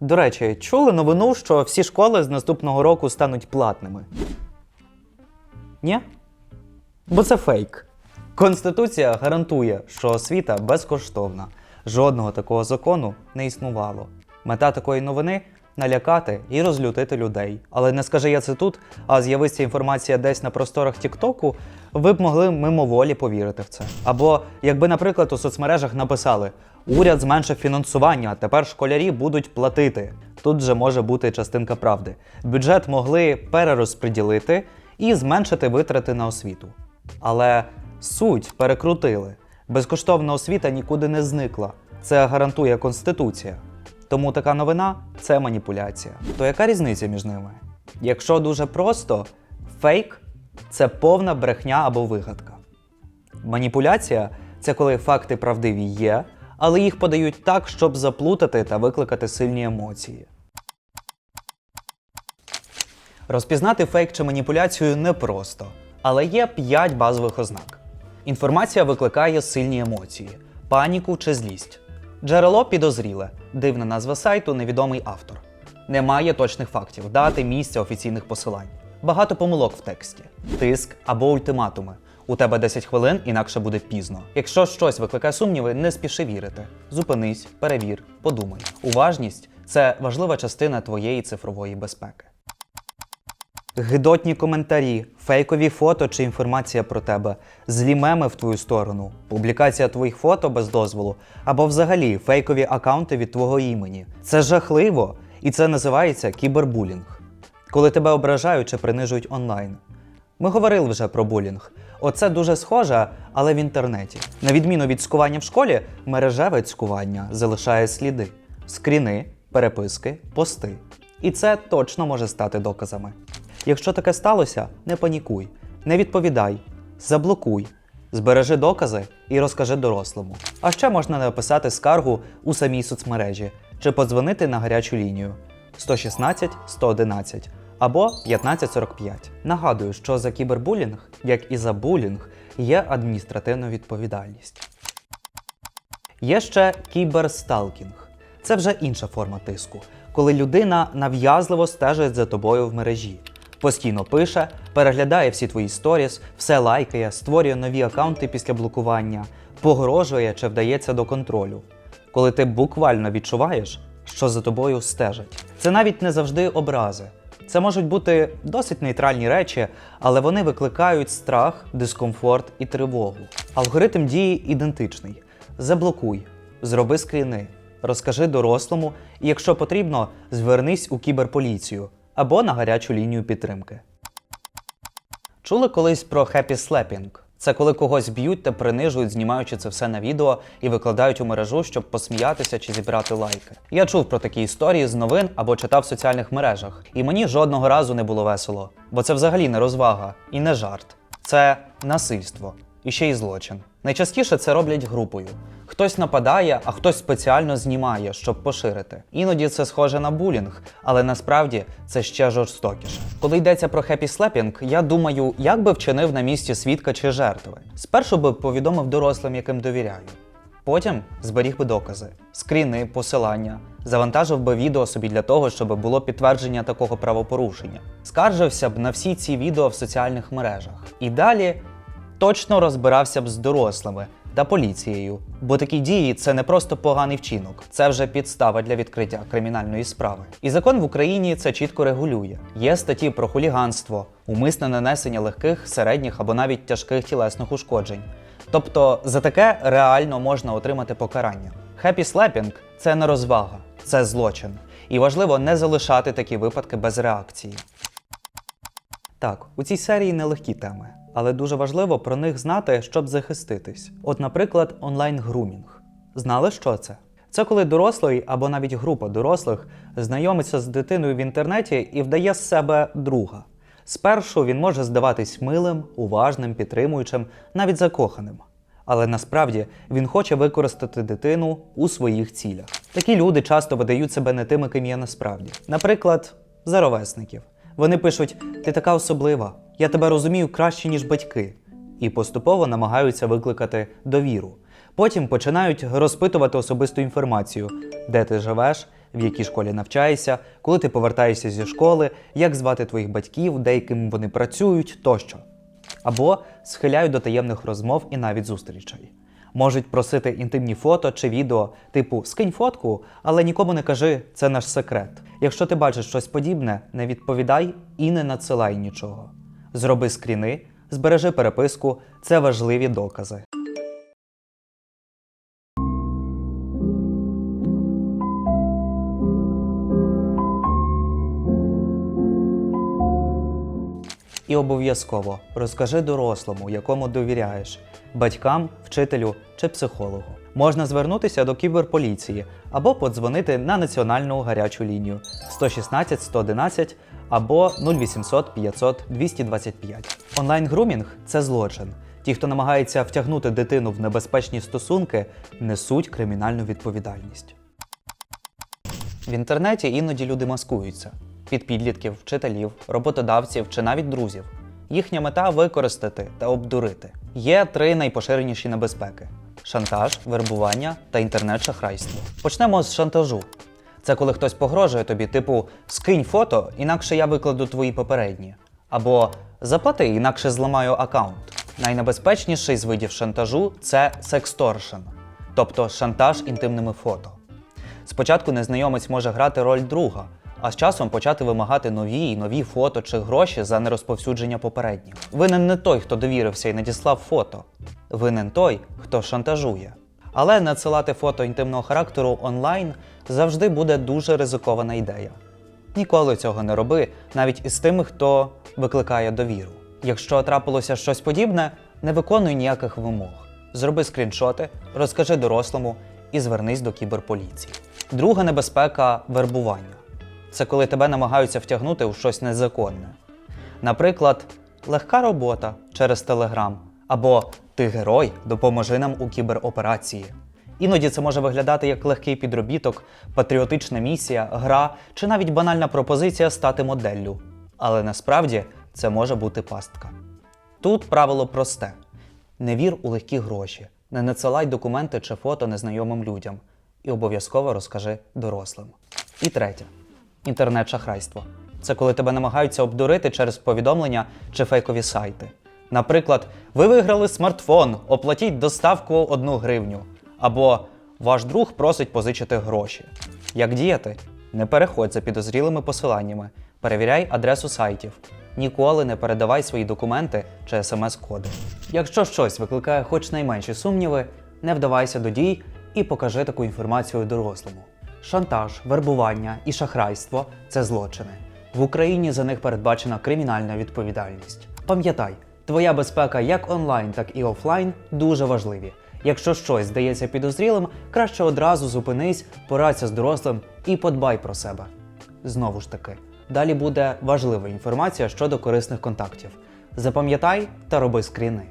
До речі, чули новину, що всі школи з наступного року стануть платними? Ні? Бо це фейк. Конституція гарантує, що освіта безкоштовна. Жодного такого закону не існувало. Мета такої новини налякати і розлютити людей. Але не скажи я це тут, а з'явиться інформація десь на просторах Тіктоку, ви б могли мимоволі повірити в це. Або якби, наприклад, у соцмережах написали: уряд зменшив фінансування, тепер школярі будуть платити. Тут же може бути частинка правди. Бюджет могли перерозподілити і зменшити витрати на освіту. Але суть перекрутили. Безкоштовна освіта нікуди не зникла. Це гарантує Конституція. Тому така новина це маніпуляція. То яка різниця між ними? Якщо дуже просто, фейк це повна брехня або вигадка. Маніпуляція це коли факти правдиві є, але їх подають так, щоб заплутати та викликати сильні емоції. Розпізнати фейк чи маніпуляцію непросто, але є 5 базових ознак. Інформація викликає сильні емоції, паніку чи злість. Джерело підозріле, дивна назва сайту, невідомий автор. Немає точних фактів, дати місця офіційних посилань. Багато помилок в тексті, тиск або ультиматуми. У тебе 10 хвилин, інакше буде пізно. Якщо щось викликає сумніви, не спіши вірити. Зупинись, перевір, подумай. Уважність це важлива частина твоєї цифрової безпеки. Гидотні коментарі, фейкові фото чи інформація про тебе, злі меми в твою сторону, публікація твоїх фото без дозволу, або взагалі фейкові акаунти від твого імені. Це жахливо, і це називається кібербулінг, коли тебе ображають чи принижують онлайн. Ми говорили вже про булінг. Оце дуже схоже, але в інтернеті. На відміну від цькування в школі, мережеве цькування залишає сліди, скріни, переписки, пости. І це точно може стати доказами. Якщо таке сталося, не панікуй, не відповідай, заблокуй, збережи докази і розкажи дорослому. А ще можна написати скаргу у самій соцмережі чи подзвонити на гарячу лінію 116 111 або 1545. Нагадую, що за кібербулінг, як і за булінг, є адміністративна відповідальність. Є ще кіберсталкінг. Це вже інша форма тиску, коли людина нав'язливо стежить за тобою в мережі. Постійно пише, переглядає всі твої сторіс, все лайкає, створює нові акаунти після блокування, погрожує чи вдається до контролю. Коли ти буквально відчуваєш, що за тобою стежать. Це навіть не завжди образи. Це можуть бути досить нейтральні речі, але вони викликають страх, дискомфорт і тривогу. Алгоритм дії ідентичний: заблокуй, зроби скріни, розкажи дорослому, і якщо потрібно, звернись у кіберполіцію або на гарячу лінію підтримки. Чули колись про хеппі слепінг? Це коли когось б'ють та принижують, знімаючи це все на відео і викладають у мережу, щоб посміятися чи зібрати лайки. Я чув про такі історії з новин або читав в соціальних мережах, і мені жодного разу не було весело, бо це взагалі не розвага і не жарт. Це насильство і ще й злочин. Найчастіше це роблять групою. Хтось нападає, а хтось спеціально знімає, щоб поширити. Іноді це схоже на булінг, але насправді це ще жорстокіше. Коли йдеться про хеппі слепінг, я думаю, як би вчинив на місці свідка чи жертви. Спершу би повідомив дорослим, яким довіряю. Потім зберіг би докази, скріни, посилання, завантажив би відео собі для того, щоб було підтвердження такого правопорушення. Скаржився б на всі ці відео в соціальних мережах. І далі точно розбирався б з дорослими та поліцією, бо такі дії це не просто поганий вчинок, це вже підстава для відкриття кримінальної справи. І закон в Україні це чітко регулює. Є статті про хуліганство, умисне нанесення легких, середніх або навіть тяжких тілесних ушкоджень. Тобто за таке реально можна отримати покарання. Хеппі слепінг це не розвага, це злочин. І важливо не залишати такі випадки без реакції. Так, у цій серії нелегкі теми, але дуже важливо про них знати, щоб захиститись. От, наприклад, онлайн-грумінг. Знали, що це? Це коли дорослий або навіть група дорослих знайомиться з дитиною в інтернеті і вдає з себе друга. Спершу він може здаватись милим, уважним, підтримуючим, навіть закоханим. Але насправді він хоче використати дитину у своїх цілях. Такі люди часто видають себе не тими, ким є насправді. Наприклад, за ровесників. Вони пишуть: ти така особлива, я тебе розумію краще, ніж батьки, і поступово намагаються викликати довіру. Потім починають розпитувати особисту інформацію, де ти живеш, в якій школі навчаєшся, коли ти повертаєшся зі школи, як звати твоїх батьків, де яким вони працюють тощо. Або схиляють до таємних розмов і навіть зустрічей. Можуть просити інтимні фото чи відео, типу скинь фотку, але нікому не кажи, це наш секрет. Якщо ти бачиш щось подібне, не відповідай і не надсилай нічого. Зроби скріни, збережи переписку, це важливі докази. І обов'язково розкажи дорослому, якому довіряєш батькам, вчителю чи психологу. Можна звернутися до кіберполіції або подзвонити на національну гарячу лінію 116 111 або 0800 500 225. Онлайн-грумінг це злочин. Ті, хто намагається втягнути дитину в небезпечні стосунки, несуть кримінальну відповідальність. В інтернеті іноді люди маскуються під підлітків, вчителів, роботодавців чи навіть друзів. Їхня мета використати та обдурити. Є три найпоширеніші небезпеки: шантаж, вербування та інтернет-шахрайство. Почнемо з шантажу. Це коли хтось погрожує тобі, типу скинь фото, інакше я викладу твої попередні. Або заплати, інакше зламаю аккаунт. Найнебезпечніший з видів шантажу це сексторшн, тобто шантаж інтимними фото. Спочатку незнайомець може грати роль друга, а з часом почати вимагати нові і нові фото чи гроші за нерозповсюдження попередніх. Винен не той, хто довірився і надіслав фото. Винен той, хто шантажує. Але надсилати фото інтимного характеру онлайн завжди буде дуже ризикована ідея. Ніколи цього не роби, навіть із тими, хто викликає довіру. Якщо трапилося щось подібне, не виконуй ніяких вимог. Зроби скріншоти, розкажи дорослому і звернись до кіберполіції. Друга небезпека вербування. Це коли тебе намагаються втягнути у щось незаконне. Наприклад, легка робота через Телеграм або Ти герой, допоможи нам у кібероперації. Іноді це може виглядати як легкий підробіток, патріотична місія, гра чи навіть банальна пропозиція стати моделлю. Але насправді це може бути пастка. Тут правило просте: не вір у легкі гроші, не надсилай документи чи фото незнайомим людям і обов'язково розкажи дорослим. І третє інтернет-шахрайство. Це коли тебе намагаються обдурити через повідомлення чи фейкові сайти. Наприклад, ви виграли смартфон, оплатіть доставку 1 гривню. Або ваш друг просить позичити гроші. Як діяти? Не переходь за підозрілими посиланнями, перевіряй адресу сайтів. Ніколи не передавай свої документи чи смс-коди. Якщо щось викликає хоч найменші сумніви, не вдавайся до дій і покажи таку інформацію дорослому. Шантаж, вербування і шахрайство це злочини. В Україні за них передбачена кримінальна відповідальність. Пам'ятай, твоя безпека як онлайн, так і офлайн дуже важливі. Якщо щось здається підозрілим, краще одразу зупинись, порадься з дорослим і подбай про себе. Знову ж таки, далі буде важлива інформація щодо корисних контактів. Запам'ятай та роби скріни.